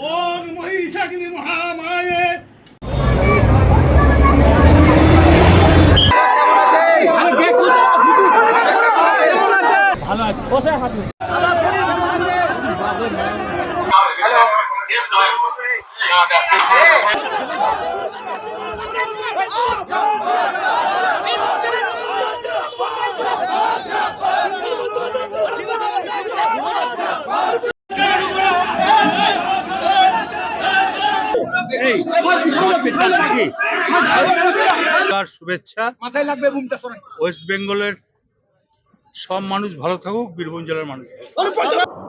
ওম মহিষাগ্নি মহামায়ে। তার শুভেচ্ছা। মাথায় লাগবে বুমটা ওয়েস্ট বেঙ্গলের সব মানুষ ভালো থাকুক বীরভূম জেলার মানুষ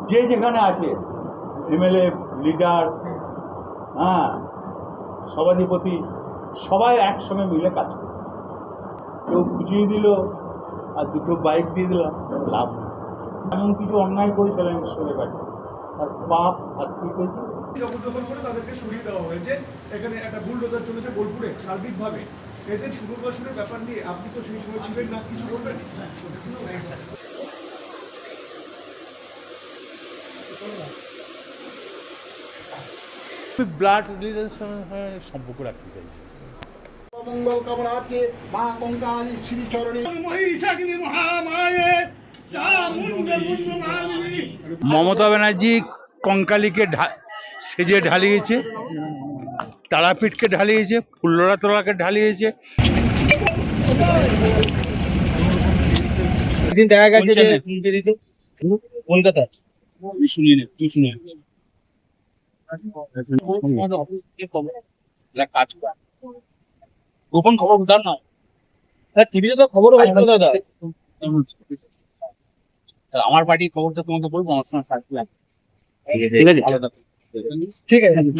যে যেখানে আছে এমএলএ লিডার হ্যাঁ সভাধিপতি সবাই একসঙ্গে মিলে কাজ করে। কেউ বুঝিয়ে দিল আর দুটো বাইক দিয়ে দিলাম লাভ এমন কিছু অন্যায় করেছিল আমি সরে গেছে তার পাপ শাস্তি পেয়েছে। জবরদখল করে তাদেরকে সরিয়ে দেওয়া হয়েছে। এখানে একটা বুলডোজার চলেছে বোলপুরে সার্বিকভাবে। এদের পুনর্বাসনের ব্যাপার নিয়ে আপনি তো সেই সময় ছিলেন না কিছু বলবেন? ব্লাড রিলেশনের সম্পর্ক রাখতে চাই। মঙ্গল কামনার্থে মা কঙ্কালী শ্রীচরণে। মহিষাগ্নি মহামায়ে মমতা ব্যানার্জি কঙ্কালীকে ঢা- সেজে ঢালিয়েছে তারাপীঠকে ঢালিয়েছে ফুল্লরা তোলাকে ঢালিয়েছে। একদিন দেখা গেছে যে কলকাতা তুই শুনিয়ে নে তুই শুনিয়ে নে। আমাদের অফিস থেকে খবর এরা কাজ গোপন খবর না টিভিতে তো খবর হচ্ছে দাদা। আমার পার্টির খবরটা তোমাকে বলব আমার সঙ্গে ঠিক আছে। ঠিক আছে।